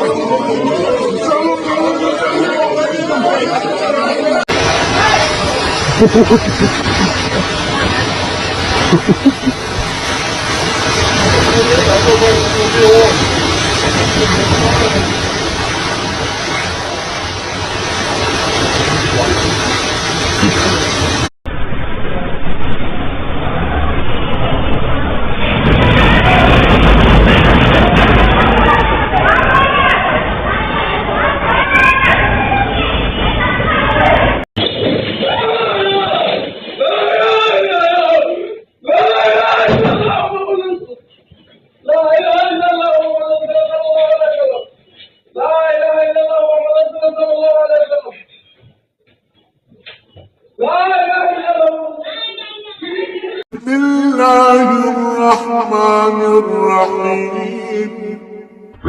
لا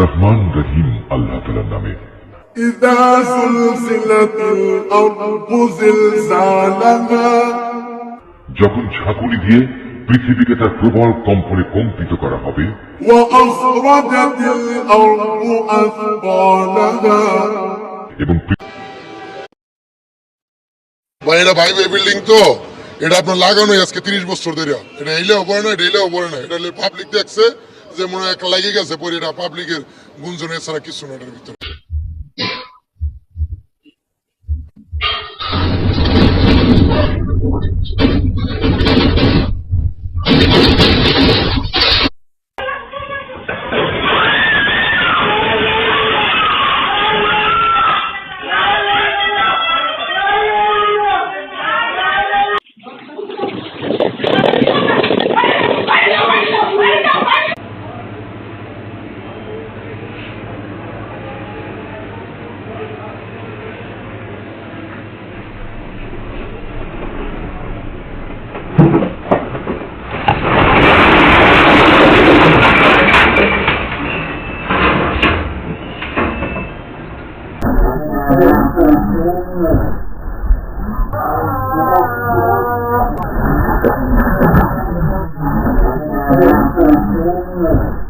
রহমান রহিম আল্লাহ তালার নামে إذا زلزلت الأرض زلزالها যখন ঝাঁকুনি দিয়ে পৃথিবীকে তার প্রবল কম্পনে কম্পিত করা হবে وأخرجت الأرض أثقالها এবং পৃ- ভাই এটা ভাই ভাই বিল্ডিং তো এটা আপনার লাগানো আজকে তিরিশ বছর ধরে। এটা এইলেও পড়ে না, এটা এইলেও পড়ে না। এটা পাবলিক দেখছে যে মনে হয় একটা লাগিয়ে গেছে পরে এটা পাবলিকের গুঞ্জন এছাড়া কিছু না এটার ভিতরে।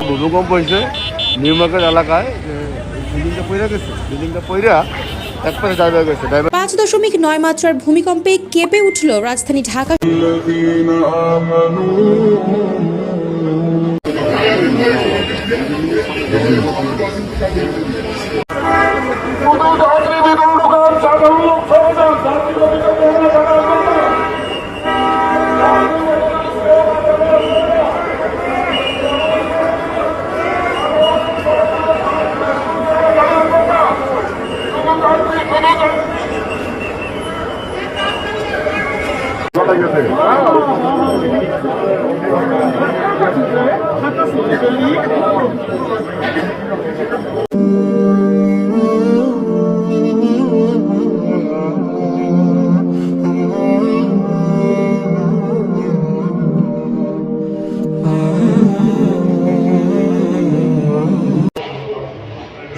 ভূমিকম্প হয়েছে নিউ মার্কেট এলাকায় বিল্ডিংটা পইরা গেছে বিল্ডিংটা পইরা পাঁচ দশমিক নয় মাত্রার ভূমিকম্পে কেঁপে উঠল রাজধানী Dhaka.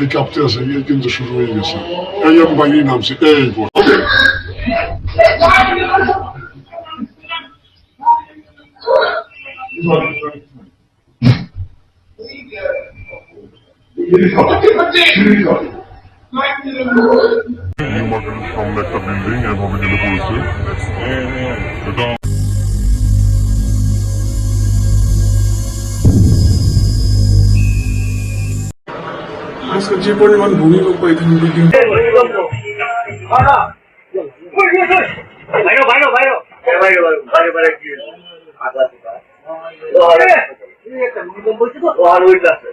y capté a seguir yendo sus ruinas. Ella un bailinam, sí, ey, por Thank you. সামনে একটা বিল্ডিং এভাবে গেলে পড়েছে এটা আজকে যে পরিমাণ ভূমিকম্প এখানে বিল্ডিং ভূমিকম্প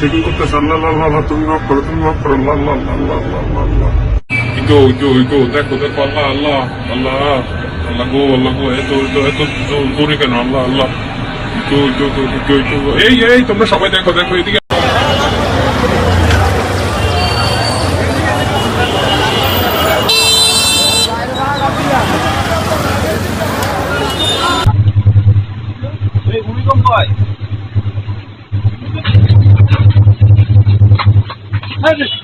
সেটিং করতেছে আল্লাহ আল্লাহ তুমি তো ওই তো দেখো দেখো আল্লাহ আল্লাহ আল্লাহ আল্লাহ গো আল্লাহ গো এত এত জোরে কেন আল্লাহ আল্লাহ এই এই তোমরা সবাই দেখো দেখো এদিকে 快。开。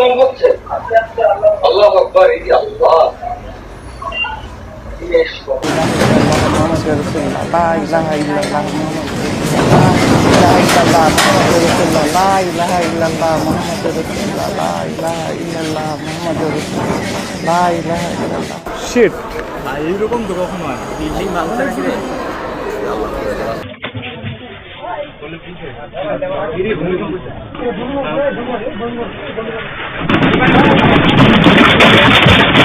ঘুম হচ্ছে। আল্লাহ আকবার এই আল্লাহ। এইরকম তো কখনো হয় Thank you.